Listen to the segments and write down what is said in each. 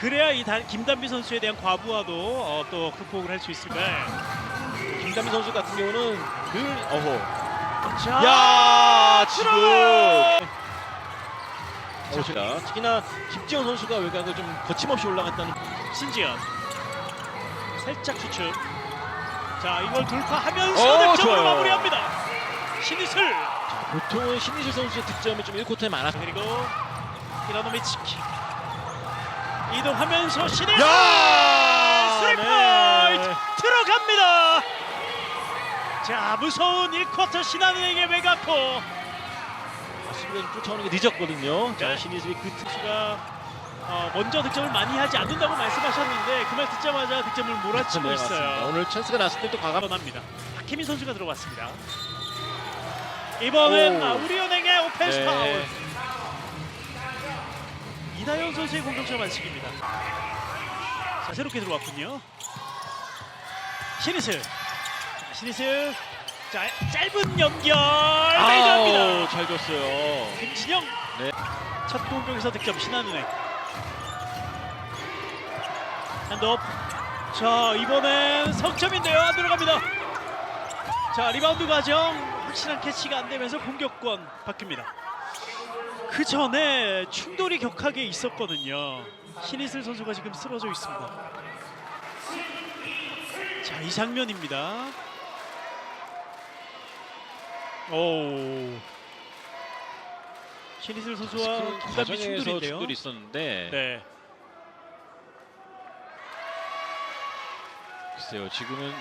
그래야 이 다- 김단비 선수에 대한 과부하도 어, 또 극복을 할 수 있을 거예요. 김담민 선수 같은 경우는 늘 어허. 자, 야 지금. 들어가요. 어, 특히나 김지현 선수가 외곽을 좀 거침없이 올라갔다는 신지현 살짝 추측. 자, 이걸 돌파하면서 오, 득점으로 좋아요. 마무리합니다. 신이슬 보통은 신희실 선수의 득점이 좀 1쿼터에 많았. 그리고 이라노미치키 이동하면서 신이슬 스리퍼 네. 들어갑니다. 자, 무서운 1쿼터 신한은행의 외곽포. 수비가 좀 쫓아오는 게 늦었거든요. 자 네. 신희실이 그 특. 선수가 어, 먼저 득점을 많이 하지 않는다고 말씀하셨는데 그 말 듣자마자 득점을 몰아치고 네, 맞습니다. 있어요. 오늘 찬스가 났을 때또 과감. 합니다. 박혜민 선수가 들어왔습니다. 이번엔 오. 아, 우리은행의 오펜스 네. 파울. 이다현 선수의 공격점 반칙입니다. 자, 새롭게 들어왔군요. 신이슬. 자, 신이슬. 자, 짧은 연결. 아우, 잘 줬어요. 김진영. 네. 첫 공격에서 득점 신한은행. 한덥. 자 이번엔 석점인데요 안 들어갑니다. 자 리바운드 과정 확실한 캐치가 안 되면서 공격권 바뀝니다. 그 전에 충돌이 격하게 있었거든요. 신이슬 선수가 지금 쓰러져 있습니다. 자 이 장면입니다. 오 신이슬 선수와 김단비 충돌인데요. 충돌이 있었는데 네. 글쎄요 지금은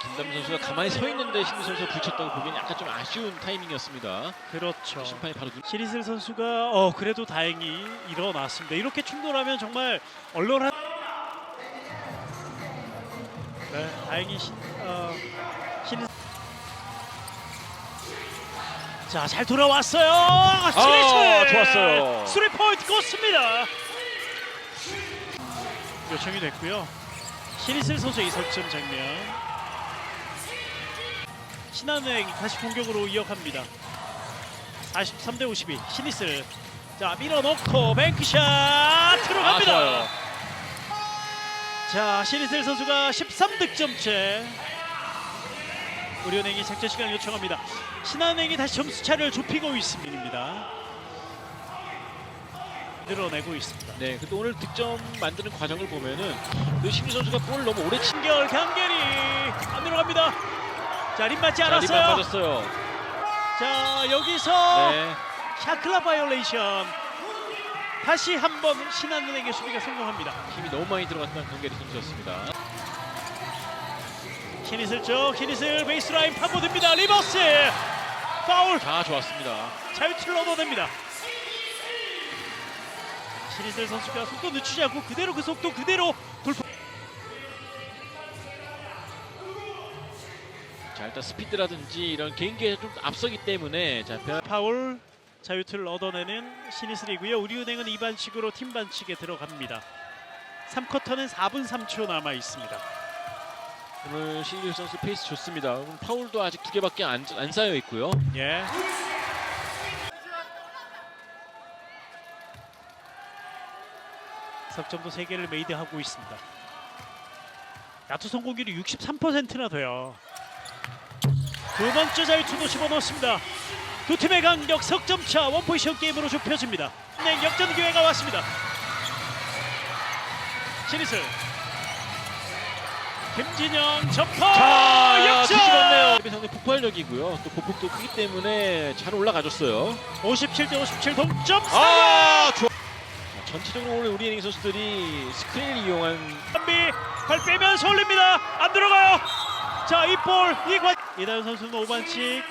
김담민 선수가 가만히 서 있는데 신희 선수가 붙였다고 보기엔 약간 좀 아쉬운 타이밍이었습니다. 그렇죠. 심판이 바로 눈... 시리슬 선수가 어 그래도 다행히 일어났습니다. 이렇게 충돌하면 정말 얼얼한 네, 다행히 신, 어, 신... 자 잘 돌아왔어요. 시리슬 좋았어요. 스리 포인트 꽂습니다. 요청이 됐고요. 시리슬 선수의 이 석점 장면. 신한은행이 다시 공격으로 이어갑니다. 43대 52 시니슬 자 밀어넣고 뱅크샷 아 들어갑니다. 좋아요. 자 시니슬 선수가 13득점째 우리은행이 작전 시간을 요청합니다. 신한은행이 다시 점수 차를 좁히고 있습니다. 늘어내고 있습니다. 네, 근데 오늘 득점 만드는 과정을 보면은 그 신희 선수가 볼을 너무 오래 친 신결 강계리. 자, 림 맞지 않았어요. 빠졌어요. 자, 여기서 네, 샤클라 바이올레이션. 다시 한번 신한은행의 수비가 성공합니다. 힘이 너무 많이 들어갔던 강계리 선수였습니다. 히니슬 쪽, 히니슬 베이스라인 파고듭니다. 리버스 파울 자, 좋았습니다. 자유투를 얻어냅니다. 신이슬 선수가 속도 늦추지 않고 그대로 그 속도 그대로 돌파. 일단 스피드라든지 이런 개인기에 좀 앞서기 때문에 자, 변... 파울 자유투를 얻어내는 신이슬이고요. 우리은행은 2반칙으로 팀 반칙에 들어갑니다. 3쿼터는 4분 3초 남아 있습니다. 오늘 신규 선수 페이스 좋습니다. 오늘 파울도 아직 두 개밖에 안, 안 쌓여 있고요. 예. 석점도 3개를 메이드하고 있습니다. 야투 성공률이 63%나 돼요. 두 번째 자유투도 집어넣습니다. 두 팀의 간격 석점차 원포지션 게임으로 좁혀집니다. 네, 역전 기회가 왔습니다. 신이슬 김진영 점퍼 자, 역전 뒤집었네요. 상당히 폭발력이고요. 또 보폭도 크기 때문에 잘 올라가줬어요. 57대 57 동점 아, 좋아. 자, 전체적으로 오늘 우리 애니 선수들이 스크린을 이용한 한비 발 빼면서 올립니다. 안 들어가요. 자, 이 볼, 이 관. 이다현 선수는 5반칙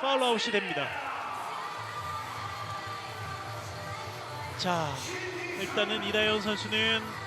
파울 아웃이 됩니다. 자, 일단은 이다현 선수는